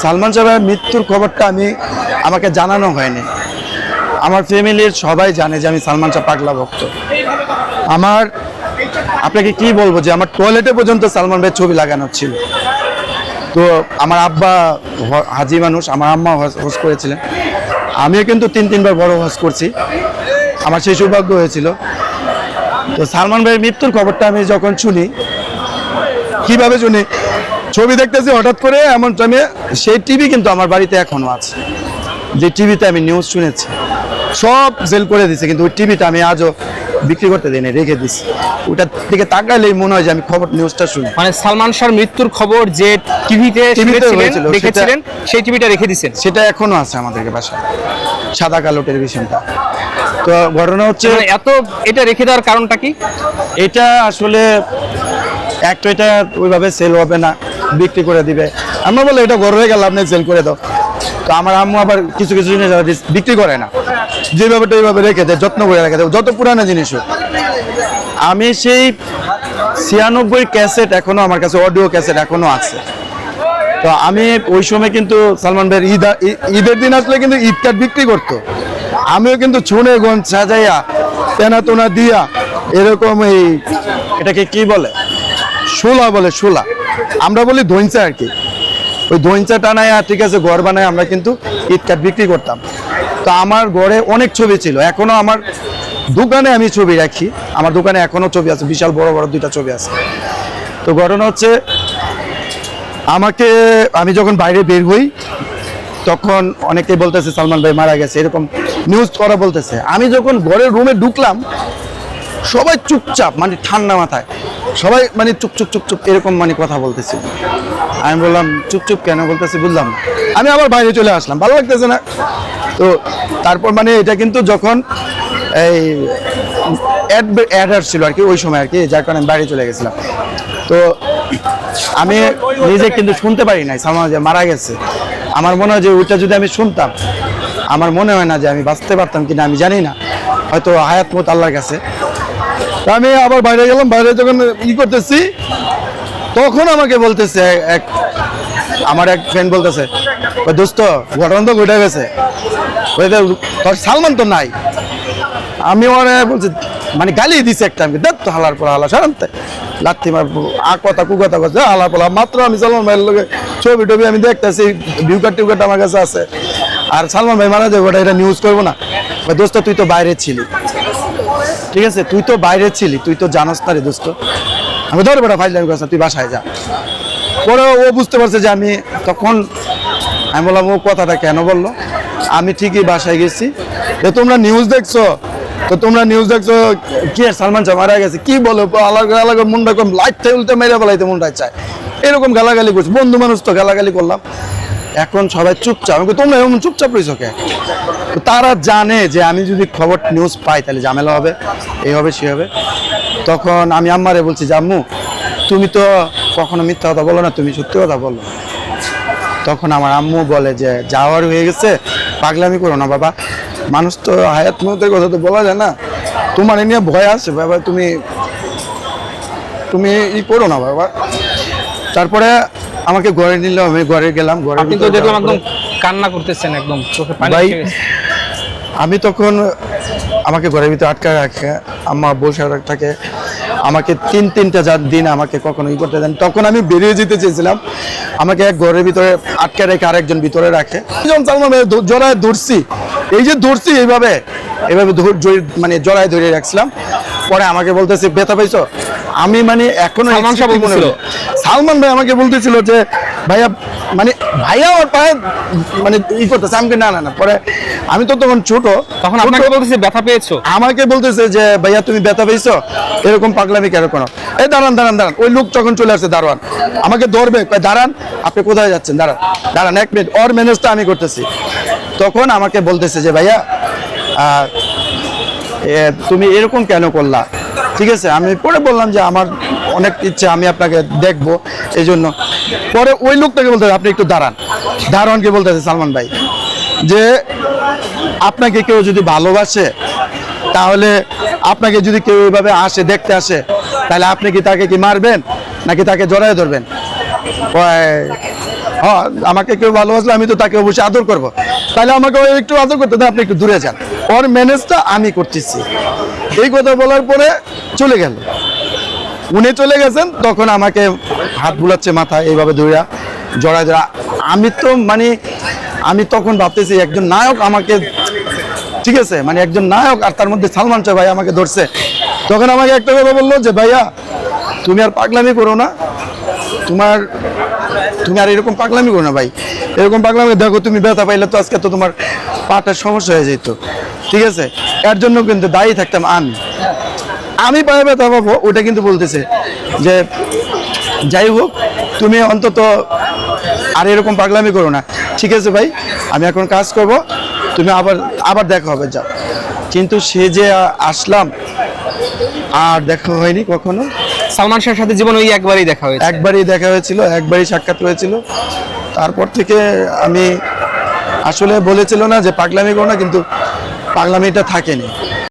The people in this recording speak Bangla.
সালমান সাহেবের মৃত্যুর খবরটা আমি, আমাকে জানানো হয়নি। আমার ফ্যামিলির সবাই জানে যে আমি সালমান শাহ পাগলা ভক্ত। আমার, আপনাকে কি বলব যে আমার টয়লেটে পর্যন্ত সালমান ভাইয়ের ছবি লাগানো ছিল। তো আমার আব্বা হাজি মানুষ, আমার আম্মা হজ করেছিলেন। আমিও কিন্তু তিন, তিনবার বড় হজ করছি। আমার সেই সৌভাগ্য হয়েছিল। তো সালমান ভাইয়ের মৃত্যুর খবরটা আমি যখন শুনি, কীভাবে শুনি? ছবি দেখতেছি হঠাৎ করে এমন টাইমে সেই টিভি কিন্তু আমার বাড়িতে এখনও আছে। যে টিভিতে আমি নিউজ শুনেছি সব সেল করে দিছে কিন্তু ওই টিভিটা আমি আজও বিক্রি করতে দিইনি রেখে দিছি। ওটার দিকে তাকাইলেই মনে হয় যে আমি খবর নিউজটা শুনি। মানে সালমান শাহর মৃত্যুর খবর যে টিভিতে দেখেছিলেন সেই টিভিটা রেখে দিচ্ছেন সেটা এখনও আছে আমাদেরকে বাসায় সাদা কালো টেলিভিশনটা তো ঘটনা হচ্ছে মানে এত এটা রেখে দেওয়ার কারণটা কি? এটা আসলে একটা এটা ওইভাবে সেল হবে না। বিক্রি করে দিবে। আমরা বলে, এটা বড় হয়ে গেল, আপনি সেল করে দাও। তো আমার আম্মু আবার কিছু কিছু জিনিস বিক্রি করে না। যেভাবে এইভাবে রেখে দেয়, যত্ন করে রেখে দেয়, যত পুরানো জিনিস হোক। আমি সেই ছিয়ানব্বই ক্যাসেট এখনও আমার কাছে, অডিও ক্যাসেট এখনও আছে। তো আমি ওই সময় কিন্তু সালমান ভাইয়ের ঈদ ঈদের দিন আসলে কিন্তু ঈদ কার্ড বিক্রি করতো। আমিও কিন্তু ছুনে গঞ্জ সাজাইয়া, তেনা তোনা দিয়া, এরকম এই এটাকে কি বলে? শোলা বলে, শোলা। আমরা বলি ধৈঞ্চা আর কি। ওই ধৈঞ্চা টানায়া ঠিক আছে, ঘর বানায়, আমরা কিন্তু কার্ড বিক্রি করতাম। তো আমার ঘরে অনেক ছবি ছিল। এখনও আমার দোকানে আমি ছবি রাখি। আমার দোকানে এখনও ছবি আছে, বিশাল বড় বড় দুইটা ছবি আছে। তো ঘটনা হচ্ছে, আমাকে, আমি যখন বাইরে বের হই, তখন অনেকে বলতেছে, সালমান ভাই মারা গেছে। এরকম নিউজ করা বলতেছে। আমি যখন ঘরের রুমে ঢুকলাম সবাই চুপচাপ মানে ঠান্ডা মাথায়। সবাই মানে চুপ চুপ চুপ চুপ এরকম মানে কথা বলতেছিল আমি বললাম, চুপ চুপ কেন বলতেছি? বুঝলাম আমি আবার বাইরে চলে আসলাম, ভালো লাগতেছে না। তো তারপর মানে এটা কিন্তু যখন এই অ্যাড অ্যাড আসছিল আর কি, ওই সময় আর কি, যার কারণে আমি বাইরে চলে গেছিলাম। তো আমি নিজে কিন্তু শুনতে পারি নাই, সালমান যে মারা গেছে। আমার মনে হয় যে ওইটা যদি আমি শুনতাম, আমার মনে হয় না যে আমি বাঁচতে পারতাম কিনা, আমি জানি না। হয়তো হায়াত মত আল্লাহর কাছে। আমি আবার বাইরে গেলাম, বাইরে যখন ই করতেছি, তখন আমাকে বলতেছে এক আমার এক ফ্রেন্ড বলতেছে দোস্ত, ঘটনা তো ঘটে গেছে। তোর সালমান তো নাই। আমি ওরে বলছি মানে গালি দিছে একটা আমি দেখ তো হালার পর হালা সারান্তে লাত্তি মার আ কথা কু কথা কথা হালার পর মাত্র আমি সালমান ভাইয়ের লোকে ছবি টবি আমি দেখতেছি ভিউ কাট টিউ কাট আমার কাছে আছে। আর সালমান ভাই মারা যাবে এটা নিউজ করব না। দোস্ত, তুই তো বাইরে ছিলি। ঠিক আছে, তুই তো বাইরে ছিলি, তুই তো জানাস না রে দোস্ত। আমি ধরে বেটা ফাইল আমি তুই বাসায় যা। পরে ও বুঝতে পারছে যে আমি তখন আমি বললাম, ও কথাটা কেন বলল? আমি ঠিকই বাসায় গেছি। যে তোমরা নিউজ দেখছ? তো তোমরা নিউজ দেখছ, কি সালমান শাহ মারা গেছে, কি বলো? আলাদা আলাদা মুন্ডা কম লাইট উল্টে মেরে ফেলাইতে মুন্ডায় চায়। এরকম গালাগালি করছে, বন্ধু মানুষ তো গালাগালি করলাম। এখন সবাই চুপচাপ, আমি তোমরা এমন চুপচাপ রয়েছো কে? তারা জানে যে আমি যদি খবর নিউজ পাই, তাহলে ঝামেলা হবে এই হবে, সে হবে। তখন আমি আম্মারে বলছি, যে আম্মু, তুমি তো কখনো মিথ্যা কথা বলো না, তুমি সত্যি কথা বলো। তখন আমার আম্মু বলে যে, যাওয়ার হয়ে গেছে, পাগলামি করো না বাবা। মানুষ তো হায়াত মতের কথা তো বলা যায় না। তোমার এ নিয়ে ভয় আছে বাবা, তুমি তুমি ই করো না বাবা। তারপরে আমাকে ঘরে নিল আমি ঘরে গেলাম ঘরে আপনি তো দেখলাম একদম কান্না করতেছেন একদম চোখে পানি। আমি তখন আমাকে ঘরের ভিতরে আটকায় রাখে আম্মা বসে থাকে আমাকে তিন তিনটা যার দিন আমাকে কখনো ই করতে দেন। তখন আমি বেরিয়ে যেতে চেয়েছিলাম আমাকে এক ঘরের ভিতরে আটকে রেখে আরেকজন ভিতরে রাখে। যখন সালমান জড়ায় ধরছি। এই যে ধরছি এইভাবে এইভাবে ধর- মানে জড়ায় ধরে রাখছিলাম। পরে আমাকে বলতেছে ব্যথা পাইছো? আমি মানে এখনও সালমান মনে ভাই আমাকে বলতেছিল যে ভাইয়া মানে ভাইয়া ওর পায়ে মানে ই করতেছে। আমাকে না না না। পরে আমি তো তখন ছোট। তখন আপনাকে বলতেছে ব্যথা পেয়েছ? আমাকে বলতেছে যে ভাইয়া তুমি ব্যথা পেয়েছ? এরকম পাগলামি কেন কোনো এই দাঁড়ান দাঁড়ান দাঁড়ান। ওই লোক তখন চলে আসছে দারোয়ান আমাকে ধরবে। দাঁড়ান আপনি কোথায় যাচ্ছেন? দাঁড়ান দাঁড়ান এক মিনিট। ওর ম্যানেজটা আমি করতেছি। তখন আমাকে বলতেছে যে ভাইয়া তুমি এরকম কেন করলা? ঠিক আছে, আমি পরে বললাম যে আমার অনেক ইচ্ছে, আমি আপনাকে দেখব এই জন্য পরে ওই লোকটাকে বলতে আপনি একটু দাঁড়ান। দারোয়ানকে বলতেছে সালমান ভাই, যে আপনাকে কেউ যদি ভালোবাসে, তাহলে আপনাকে যদি কেউ এইভাবে আসে, দেখতে আসে, তাহলে আপনি কি তাকে কি মারবেন, নাকি তাকে জড়ায় ধরবেন? হ্যাঁ আমাকে কেউ ভালোবাসলে আমি তো তাকে অবশ্যই আদর করব। তাহলে আমাকে একটু আদর করতে আপনি একটু দূরে যান। ওর ম্যানেজটা আমি করতেছি। এই কথা বলার পরে চলে গেল। উনি চলে গেছেন, তখন আমাকে হাত বুলাচ্ছে মাথা এইভাবে ধইরা জড়া জড়া আমি তো মানে আমি তখন ভাবতেছি একজন নায়ক আমাকে, ঠিক আছে মানে একজন নায়ক আর তার মধ্যে সালমান শাহ ভাই আমাকে ধরছে। তখন আমাকে একটা কথা বলল যে, ভাইয়া, তুমি আর পাগলামি করো না। তোমার তুমি আর এরকম পাগলামি করো না ভাই। এরকম পাগলামি, দেখো তুমি ব্যথা পাইলে তো আজকে তো তোমার পাটার সমস্যা হয়ে যেত। ঠিক আছে? এর জন্য কিন্তু দায়ী থাকতাম আমি। আমি পায়ে ব্যথা পাবো, ওটা কিন্তু বলতেছে যে, যাই হোক, তুমি অন্তত আর এরকম পাগলামি করো না। ঠিক আছে ভাই? আমি এখন কাজ করব, তুমি আবার আবার দেখা হবে, যাও। কিন্তু সে যে আসলাম, আর দেখা হয়নি কখনো? সালমান শাহের সাথে জীবন ওই একবারই দেখা হয়েছে। একবারই দেখা হয়েছিল, একবারই সাক্ষাৎ হয়েছিল। তারপর থেকে আমি আসলে বলেছিল না যে পাগলামি করো না, কিন্তু পাগলামিটা থাকেনি।